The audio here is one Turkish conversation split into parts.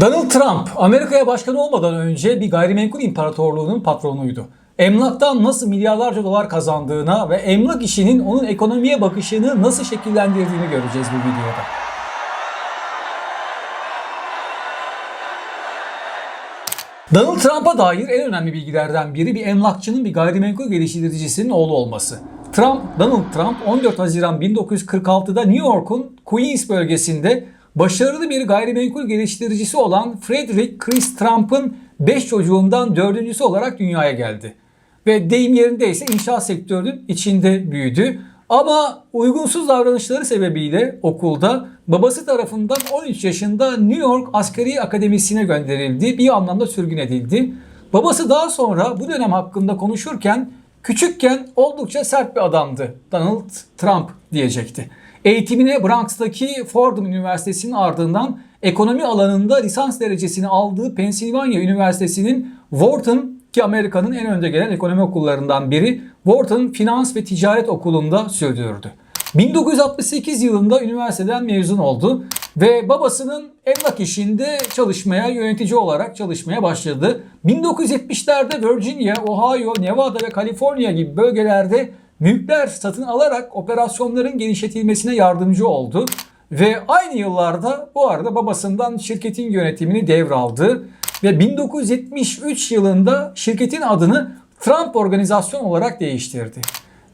Donald Trump, Amerika'ya başkan olmadan önce bir gayrimenkul imparatorluğunun patronuydu. Emlaktan nasıl milyarlarca dolar kazandığına ve emlak işinin onun ekonomiye bakışını nasıl şekillendirdiğini göreceğiz bu videoda. Donald Trump'a dair en önemli bilgilerden biri bir emlakçının bir gayrimenkul geliştiricisinin oğlu olması. Trump, Donald Trump 14 Haziran 1946'da New York'un Queens bölgesinde başarılı bir gayrimenkul geliştiricisi olan Frederick Chris Trump'ın 5 çocuğundan dördüncüsü olarak dünyaya geldi. Ve deyim yerindeyse inşaat sektörünün içinde büyüdü. Ama uygunsuz davranışları sebebiyle okulda babası tarafından 13 yaşında New York Askeri Akademisi'ne gönderildi. Bir anlamda sürgün edildi. Babası daha sonra bu dönem hakkında konuşurken küçükken oldukça sert bir adamdı. Donald Trump diyecekti. Eğitimine Bronx'taki Fordham Üniversitesi'nin ardından ekonomi alanında lisans derecesini aldığı Pennsylvania Üniversitesi'nin Wharton ki Amerika'nın en önde gelen ekonomi okullarından biri Wharton Finans ve Ticaret Okulu'nda sürdürdü. 1968 yılında üniversiteden mezun oldu ve babasının emlak işinde çalışmaya, yönetici olarak çalışmaya başladı. 1970'lerde Virginia, Ohio, Nevada ve Kaliforniya gibi bölgelerde mülkler satın alarak operasyonların genişletilmesine yardımcı oldu. Ve aynı yıllarda bu arada babasından şirketin yönetimini devraldı ve 1973 yılında şirketin adını Trump Organizasyon olarak değiştirdi.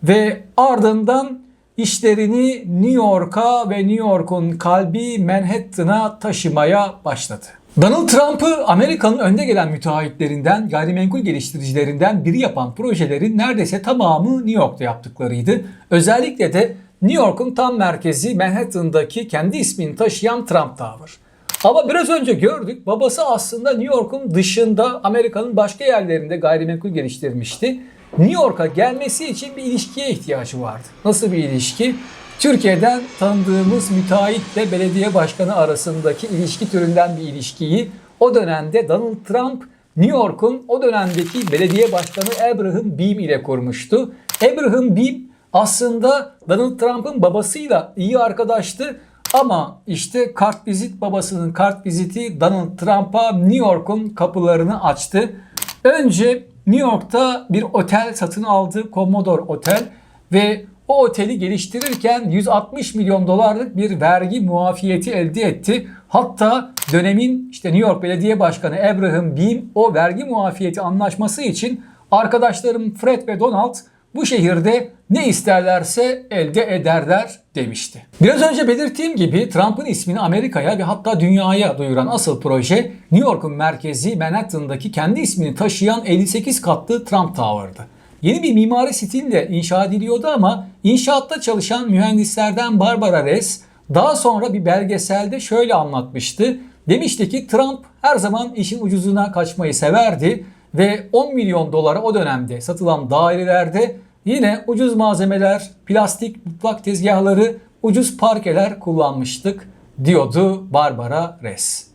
Ve ardından işlerini New York'a ve New York'un kalbi Manhattan'a taşımaya başladı. Donald Trump'ı Amerika'nın önde gelen müteahhitlerinden, gayrimenkul geliştiricilerinden biri yapan projelerin neredeyse tamamı New York'ta yaptıklarıydı. Özellikle de New York'un tam merkezi Manhattan'daki kendi ismini taşıyan Trump Tower. Ama biraz önce gördük babası aslında New York'un dışında Amerika'nın başka yerlerinde gayrimenkul geliştirmişti. New York'a gelmesi için bir ilişkiye ihtiyacı vardı. Nasıl bir ilişki? Türkiye'den tanıdığımız müteahhitle belediye başkanı arasındaki ilişki türünden bir ilişkiyi o dönemde Donald Trump New York'un o dönemdeki belediye başkanı Abraham Beam ile kurmuştu. Abraham Beam aslında Donald Trump'ın babasıyla iyi arkadaştı ama işte kart vizit babasının kart viziti Donald Trump'a New York'un kapılarını açtı. Önce New York'ta bir otel satın aldı, Commodore Otel ve o oteli geliştirirken 160 milyon dolarlık bir vergi muafiyeti elde etti. Hatta dönemin işte New York Belediye Başkanı Abraham Beam o vergi muafiyeti anlaşması için arkadaşlarım Fred ve Donald bu şehirde ne isterlerse elde ederler demişti. Biraz önce belirttiğim gibi Trump'ın ismini Amerika'ya ve hatta dünyaya duyuran asıl proje New York'un merkezi Manhattan'daki kendi ismini taşıyan 58 katlı Trump Tower'dı. Yeni bir mimari stille inşa ediliyordu ama inşaatta çalışan mühendislerden Barbara Ress daha sonra bir belgeselde şöyle anlatmıştı. Demişti ki Trump her zaman işin ucuzuna kaçmayı severdi ve 10 milyon dolara o dönemde satılan dairelerde yine ucuz malzemeler, plastik mutfak tezgahları, ucuz parkeler kullanmıştık diyordu Barbara Ress.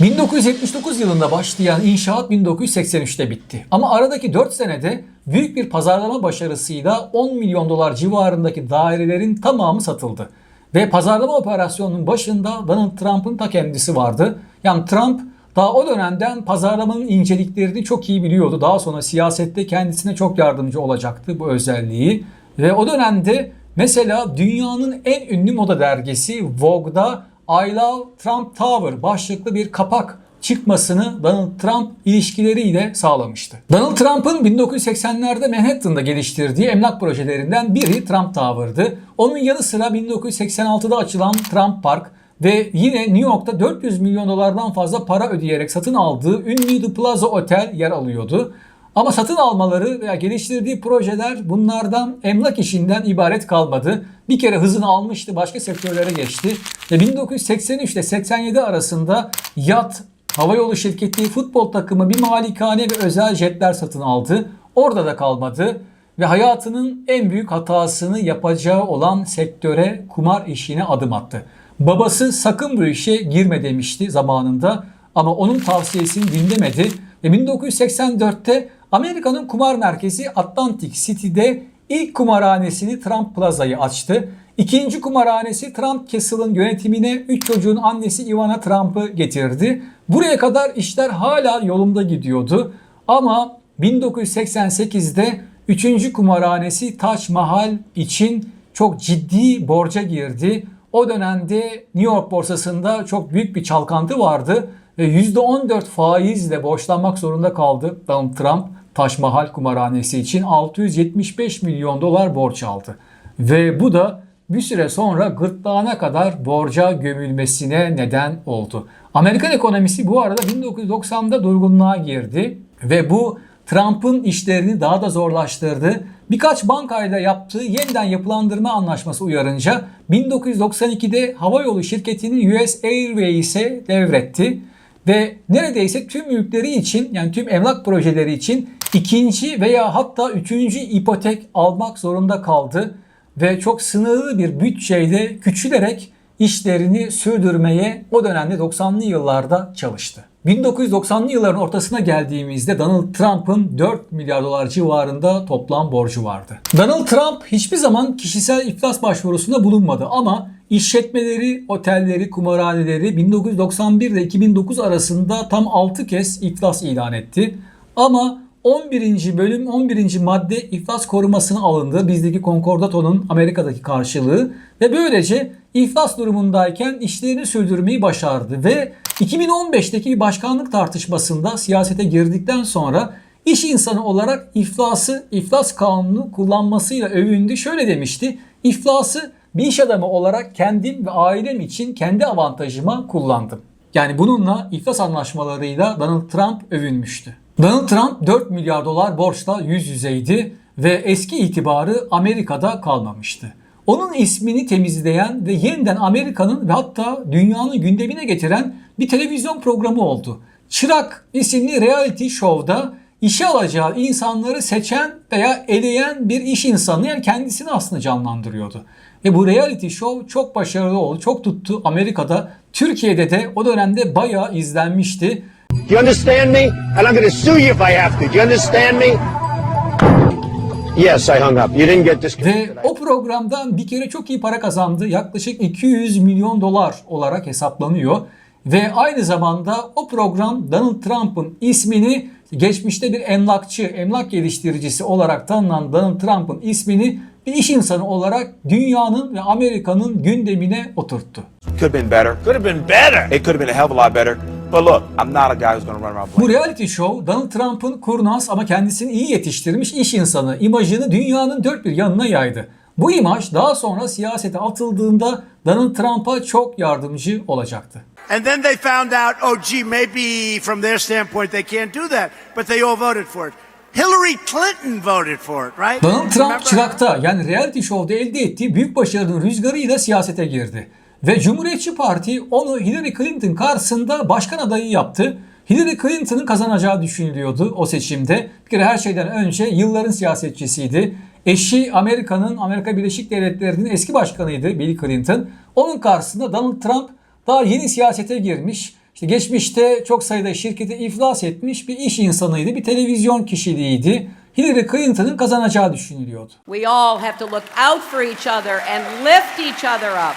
1979 yılında başlayan inşaat 1983'te bitti. Ama aradaki 4 senede büyük bir pazarlama başarısıyla 10 milyon dolar civarındaki dairelerin tamamı satıldı. Ve pazarlama operasyonunun başında Donald Trump'ın ta kendisi vardı. Yani Trump daha o dönemden pazarlamanın inceliklerini çok iyi biliyordu. Daha sonra siyasette kendisine çok yardımcı olacaktı bu özelliği. Ve o dönemde mesela dünyanın en ünlü moda dergisi Vogue'da I Love Trump Tower başlıklı bir kapak çıkmasını Donald Trump ilişkileriyle sağlamıştı. Donald Trump'ın 1980'lerde Manhattan'da geliştirdiği emlak projelerinden biri Trump Tower'dı. Onun yanı sıra 1986'da açılan Trump Park ve yine New York'ta 400 milyon dolardan fazla para ödeyerek satın aldığı ünlü The Plaza Otel yer alıyordu. Ama satın almaları veya geliştirdiği projeler bunlardan emlak işinden ibaret kalmadı. Bir kere hızını almıştı, başka sektörlere geçti. Ve 1983 ile 87 arasında yat, havayolu şirketi, futbol takımı, bir malikane ve özel jetler satın aldı. Orada da kalmadı ve hayatının en büyük hatasını yapacağı olan sektöre, kumar işine adım attı. Babası sakın bu işe girme demişti zamanında ama onun tavsiyesini dinlemedi ve 1984'te Amerika'nın kumar merkezi Atlantic City'de ilk kumarhanesini Trump Plaza'yı açtı. İkinci kumarhanesi Trump Castle'ın yönetimine 3 çocuğun annesi Ivana Trump'ı getirdi. Buraya kadar işler hala yolunda gidiyordu. Ama 1988'de 3. kumarhanesi Taj Mahal için çok ciddi borca girdi. O dönemde New York borsasında çok büyük bir çalkantı vardı %14 faizle borçlanmak zorunda kaldı Donald Trump. Taj Mahal kumarhanesi için 675 milyon dolar borç aldı. Ve bu da bir süre sonra gırtlağına kadar borca gömülmesine neden oldu. Amerikan ekonomisi bu arada 1990'da durgunluğa girdi ve bu Trump'ın işlerini daha da zorlaştırdı. Birkaç bankayla yaptığı yeniden yapılandırma anlaşması uyarınca 1992'de havayolu şirketini US Airways'e devretti ve neredeyse tüm mülkleri için yani tüm emlak projeleri için ikinci veya hatta üçüncü ipotek almak zorunda kaldı ve çok sınırlı bir bütçeyle küçülerek işlerini sürdürmeye o dönemde 90'lı yıllarda çalıştı. 1990'lı yılların ortasına geldiğimizde Donald Trump'ın 4 milyar dolar civarında toplam borcu vardı. Donald Trump hiçbir zaman kişisel iflas başvurusunda bulunmadı ama işletmeleri, otelleri, kumarhaneleri 1991 ile 2009 arasında tam 6 kez iflas ilan etti. Ama 11. bölüm 11. madde iflas korumasına alındı. Bizdeki Concordato'nun Amerika'daki karşılığı ve böylece iflas durumundayken işlerini sürdürmeyi başardı ve 2015'teki bir başkanlık tartışmasında siyasete girdikten sonra iş insanı olarak iflası, iflas kanunu kullanmasıyla övündü. Şöyle demişti. İflası bir iş adamı olarak kendim ve ailem için kendi avantajıma kullandım. Yani bununla iflas anlaşmalarıyla Donald Trump övünmüştü. Donald Trump 4 milyar dolar borçla yüz yüzeydi ve eski itibarı Amerika'da kalmamıştı. Onun ismini temizleyen ve yeniden Amerika'nın ve hatta dünyanın gündemine getiren bir televizyon programı oldu. Çırak isimli reality show'da işe alacağı insanları seçen veya eleyen bir iş insanı yani kendisini aslında canlandırıyordu. Ve bu reality show çok başarılı oldu, çok tuttu Amerika'da. Türkiye'de de o dönemde bayağı izlenmişti. Do you understand me? And I'm to sue you if I have to. Do you understand me? Yes, I hung up. You didn't get Ve disconnected. o programdan bir kere çok iyi para kazandı. Yaklaşık 200 milyon dolar olarak hesaplanıyor. Ve aynı zamanda o program Donald Trump'ın ismini geçmişte bir emlakçı, emlak geliştiricisi olarak tanınan Donald Trump'ın ismini bir iş insanı olarak dünyanın ve Amerika'nın gündemine oturttu. Could have been better. Could have been better. It could have been a hell of a lot better. But look, I'm not a guy who's going to run around Bu reality show Donald Trump'ın kurnaz ama kendisini iyi yetiştirmiş iş insanı imajını dünyanın dört bir yanına yaydı. Bu imaj daha sonra siyasete atıldığında Donald Trump'a çok yardımcı olacaktı. And then they found out, oh, gee, maybe from their standpoint they can't do that, but they all voted for it. Hillary Clinton voted for it, right? Donald Trump Remember? çırakta yani reality show'da elde ettiği büyük başarının rüzgarıyla siyasete girdi. Ve Cumhuriyetçi Parti onu Hillary Clinton karşısında başkan adayı yaptı. Hillary Clinton'ın kazanacağı düşünülüyordu o seçimde. Bir kere her şeyden önce yılların siyasetçisiydi. Eşi Amerika'nın, Amerika Birleşik Devletleri'nin eski başkanıydı Bill Clinton. Onun karşısında Donald Trump daha yeni siyasete girmiş. İşte geçmişte çok sayıda şirketi iflas etmiş bir iş insanıydı, bir televizyon kişiliğiydi. Hillary Clinton'ın kazanacağı düşünülüyordu. We all have to look out for each other and lift each other up.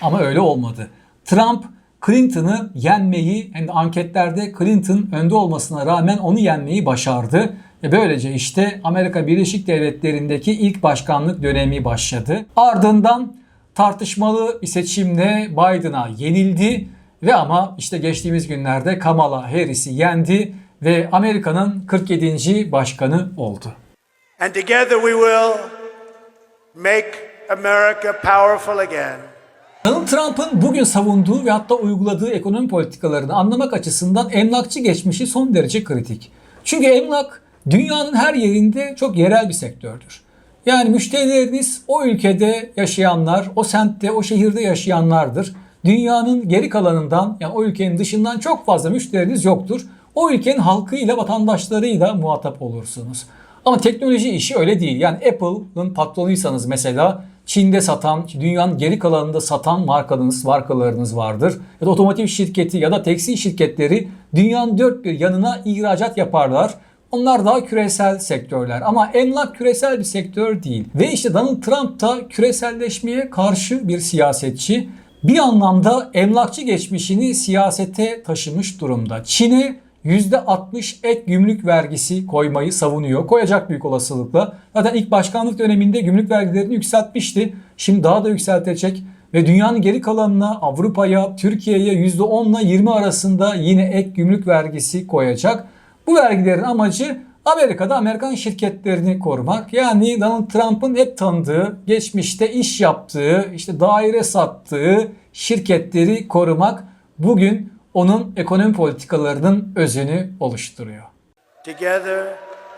Ama öyle olmadı. Trump Clinton'ı yenmeyi hem de anketlerde Clinton önde olmasına rağmen onu yenmeyi başardı. Ve böylece işte Amerika Birleşik Devletleri'ndeki ilk başkanlık dönemi başladı. Ardından tartışmalı bir seçimle Biden'a yenildi ve ama işte geçtiğimiz günlerde Kamala Harris'i yendi ve Amerika'nın 47. başkanı oldu. And together we will make America powerful again. Donald Trump'ın bugün savunduğu ve hatta uyguladığı ekonomi politikalarını anlamak açısından emlakçı geçmişi son derece kritik. Çünkü emlak dünyanın her yerinde çok yerel bir sektördür. Yani müşterileriniz o ülkede yaşayanlar, o semtte, o şehirde yaşayanlardır. Dünyanın geri kalanından yani o ülkenin dışından çok fazla müşteriniz yoktur. O ülkenin halkıyla, vatandaşlarıyla muhatap olursunuz. Ama teknoloji işi öyle değil. Yani Apple'ın patronuysanız mesela Çin'de satan, dünyanın geri kalanında satan markalarınız, markalarınız vardır. Ya da otomotiv şirketi ya da tekstil şirketleri dünyanın dört bir yanına ihracat yaparlar. Onlar daha küresel sektörler ama emlak küresel bir sektör değil. Ve işte Donald Trump da küreselleşmeye karşı bir siyasetçi. Bir anlamda emlakçı geçmişini siyasete taşımış durumda. Çin'e %60 ek gümrük vergisi koymayı savunuyor. Koyacak büyük olasılıkla. Zaten ilk başkanlık döneminde gümrük vergilerini yükseltmişti. Şimdi daha da yükseltecek. Ve dünyanın geri kalanına Avrupa'ya, Türkiye'ye %10 ile 20 arasında yine ek gümrük vergisi koyacak. Bu vergilerin amacı Amerika'da Amerikan şirketlerini korumak. Yani Donald Trump'ın hep tanıdığı, geçmişte iş yaptığı, işte daire sattığı şirketleri korumak bugün onun ekonomi politikalarının özünü oluşturuyor. Together,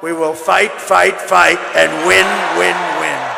we will fight, fight, fight, and win, win, win.